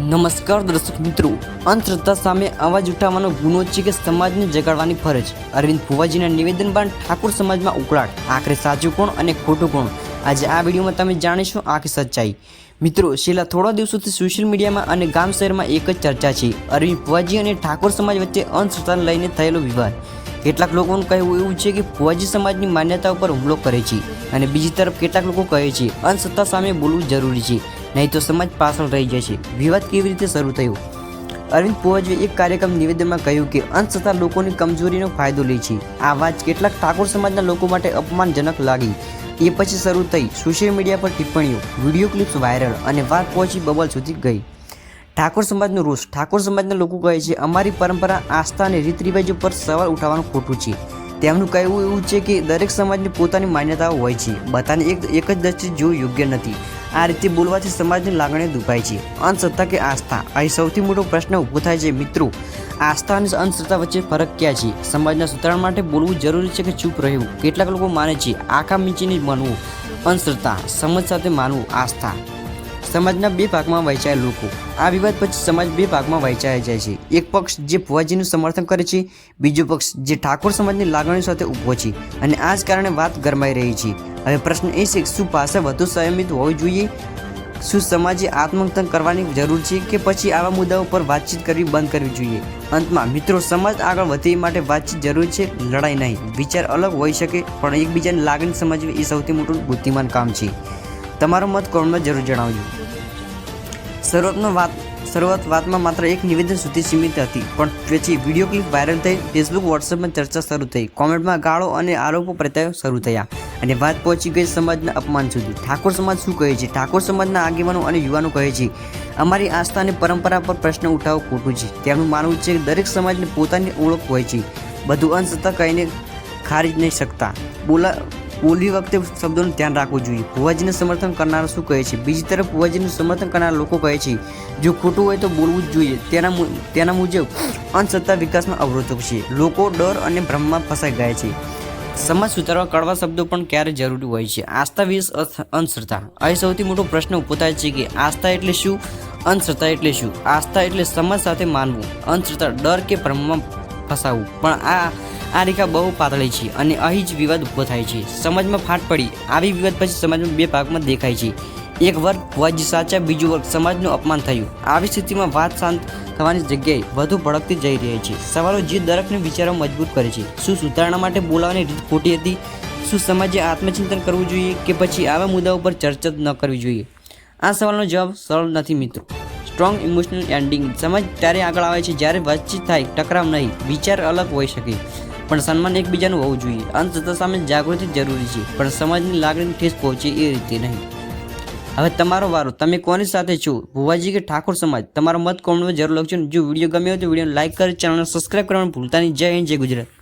નમસ્કાર દર્શક મિત્રો, અંધશ્રદ્ધા સામે અવાજ ઉઠાવવાનો ગુનો છે કે સમાજને જગાડવાની ફરજ? અરવિંદ ફુવાજીના નિવેદન બાદ ઠાકોર સમાજમાં ઉકળાટ. આખરે સાચું કોણ અને ખોટું કોણ? આજે આ વિડીયોમાં તમે જાણીશું આખી સચ્ચાઈ. મિત્રો, છેલ્લા થોડા દિવસોથી સોશિયલ મીડિયામાં અને ગામ શહેરમાં એક જ ચર્ચા છે. અરવિંદ ફુવાજી અને ઠાકોર સમાજ વચ્ચે અંધશ્રદ્ધાને લઈને થયેલો વિવાદ. કેટલાક લોકોનું કહેવું એવું છે કે ફુવાજી સમાજની માન્યતા ઉપર હુમલો કરે છે અને બીજી તરફ કેટલાક લોકો કહે છે, અંધશ્રદ્ધા સામે બોલવું જરૂરી છે. નહીં તો સમાજ પાછળ રહી જશે. વિવાદ કેવી રીતે શરૂ થયો? અરવિંદ પુવાજીએ એક કાર્યક્રમ નિવેદનમાં કહ્યું કે અંધશ્રદ્ધા લોકોની કમજોરીનો ફાયદો લે છે. આ વાત કેટલાક ઠાકોર સમાજના લોકો માટે અપમાનજનક લાગી. એ પછી શરૂ થઈ સોશિયલ મીડિયા પર ટિપ્પણીઓ, વીડિયો ક્લિપ્સ વાયરલ અને વાત પહોંચી બબલ સુધી ગઈ. ઠાકોર સમાજનો રોષ. ઠાકોર સમાજના લોકો કહે છે, અમારી પરંપરા, આસ્થા અને રીત રિવાજો પર સવાલ ઉઠાવવાનું ખોટું છે. તેમનું કહેવું એવું છે કે દરેક સમાજની પોતાની માન્યતાઓ હોય છે. બધાને એક એક જ દ્રષ્ટિ જોવું યોગ્ય નથી. આ રીતે બોલવાથી સમાજની લાગણી દુભાય છે. અંધશ્રદ્ધા કે આસ્થા. અહીં સૌથી મોટો પ્રશ્ન ઊભો થાય છે મિત્રો. આસ્થા અને અંધશ્રદ્ધા વચ્ચે ફરક ક્યાં છે? સમાજના સુધારણ માટે બોલવું જરૂરી છે કે ચૂપ રહેવું? કેટલાક લોકો માને છે, આખા મીચીને માનવું. અંધશ્રદ્ધા. સમજ સાથે માનવું આસ્થા. સમાજના બે ભાગમાં વહેંચાયેલ લોકો. આ વિવાદ પછી સમાજ બે ભાગમાં વહેંચાઈ જાય છે. એક પક્ષ જે ભુવાજીનું સમર્થન કરે છે, બીજો પક્ષ જે ઠાકોર સમાજની લાગણીઓ સાથે ઊભો છે. અને આ જ કારણે વાત ગરમાઈ રહી છે. હવે પ્રશ્ન એ છે કે શું ભાષા વધુ સંયમિત હોવી જોઈએ? શું સમાજે આત્મમંથન કરવાની જરૂર છે કે પછી આવા મુદ્દાઓ પર વાતચીત કરવી બંધ કરવી જોઈએ? અંતમાં, મિત્રો, સમાજ આગળ વધે માટે વાતચીત જરૂરી છે, લડાઈ નહીં. વિચાર અલગ હોઈ શકે, પણ એકબીજાની લાગણી સમજવી એ સૌથી મોટું બુદ્ધિમાન કામ છે. તમારો મત કોમેન્ટમાં જરૂર જણાવજો. શરૂઆતમાં વાત, શરૂઆત વાતમાં માત્ર એક નિવેદન સુધી સીમિત હતી, પણ પછી વીડિયો ક્લિપ વાયરલ થઈ, ફેસબુક વોટ્સએપમાં ચર્ચા શરૂ થઈ. કોમેન્ટમાં ગાળો અને આરોપો પ્રત્યાયો શરૂ થયા. અને વાત પહોંચી ગઈ સમાજના અપમાન સુધી. ઠાકોર સમાજ શું કહે છે? ઠાકોર સમાજના આગેવાનો અને યુવાનો કહે છે, અમારી આસ્થા અને પરંપરા પર પ્રશ્ન ઉઠાવવો ખોટું છે. તેમનું માનવું છે કે દરેક સમાજને પોતાની ઓળખ હોય છે. બધું અંશતા કહીને ખારી જ નહીં શકતા. બોલા બોલવી વખતે શબ્દોનું ધ્યાન રાખવું જોઈએ. ભુવાજીને સમર્થન કરનારા શું કહે છે? બીજી તરફ ભુવાજીનું સમર્થન કરનારા લોકો કહે છે, જો ખોટું હોય તો બોલવું જ જોઈએ. તેના તેના મુજબ અંધશ્રદ્ધા વિકાસમાં અવરોધક છે. લોકો ડર અને ભ્રમમાં ફસાઈ ગયા છે. સમાજ સુધારવા કડવા શબ્દો પણ ક્યારે જરૂરી હોય છે? આસ્થા અર્થ- અંધશ્રદ્ધા. અહીં સૌથી મોટો પ્રશ્ન ઊભો થાય છે કે આસ્થા એટલે શું? અંધશ્રદ્ધા એટલે શું? આસ્થા એટલે સમાજ સાથે માનવું. અંધશ્રદ્ધા ડર કે ભ્રમમાં ફસાવવું પણ આ આ રેખા બહુ પાતળી છે અને અહીં જ વિવાદ ઊભો થાય છે. સમાજમાં ફાટ પડી. આવી વિવાદ પછી સમાજમાં બે ભાગમાં દેખાય છે. એક વર્ગ વજ સાચા, બીજું વર્ગ સમાજનું અપમાન થયું. આવી સ્થિતિમાં વાત શાંત થવાની જગ્યાએ વધુ ભડકતી જઈ રહી છે. સવાલો જે દરેકને વિચારવા મજબૂર કરે છે. શું સુધારણા માટે બોલાવવાની રીત ખોટી હતી? શું સમાજે આત્મચિંતન કરવું જોઈએ કે પછી આવા મુદ્દાઓ પર ચર્ચા ન કરવી જોઈએ? આ સવાલનો જવાબ સરળ નથી મિત્રો. Strong emotional ending. સમાજ ત્યારે આગળ આવે છે જ્યારે વાતચીત થાય, ટકરાવ નહીં. વિચાર અલગ હોઈ શકે. પણ સન્માન એકબીજાનું હોવું જોઈએ. અંધશ્રદ્ધા સામે જાગૃતિ જરૂરી છે. પણ સમાજની લાગણી ઠેસ પહોંચે એ રીતે નહીં. હવે તમારો વારો, તમે કોની સાથે છો? ભુવાજી કે ઠાકોર સમાજ? તમારો મત કોમેન્ટમાં જરૂર લખજો જો વીડિયો ગમ્યો તો વીડિયો લાઈક કરી ચેનલને સબસ્ક્રાઈબ કરવાનું ભૂલતા નહીં. જય હિન્દ, જય ગુજરાત.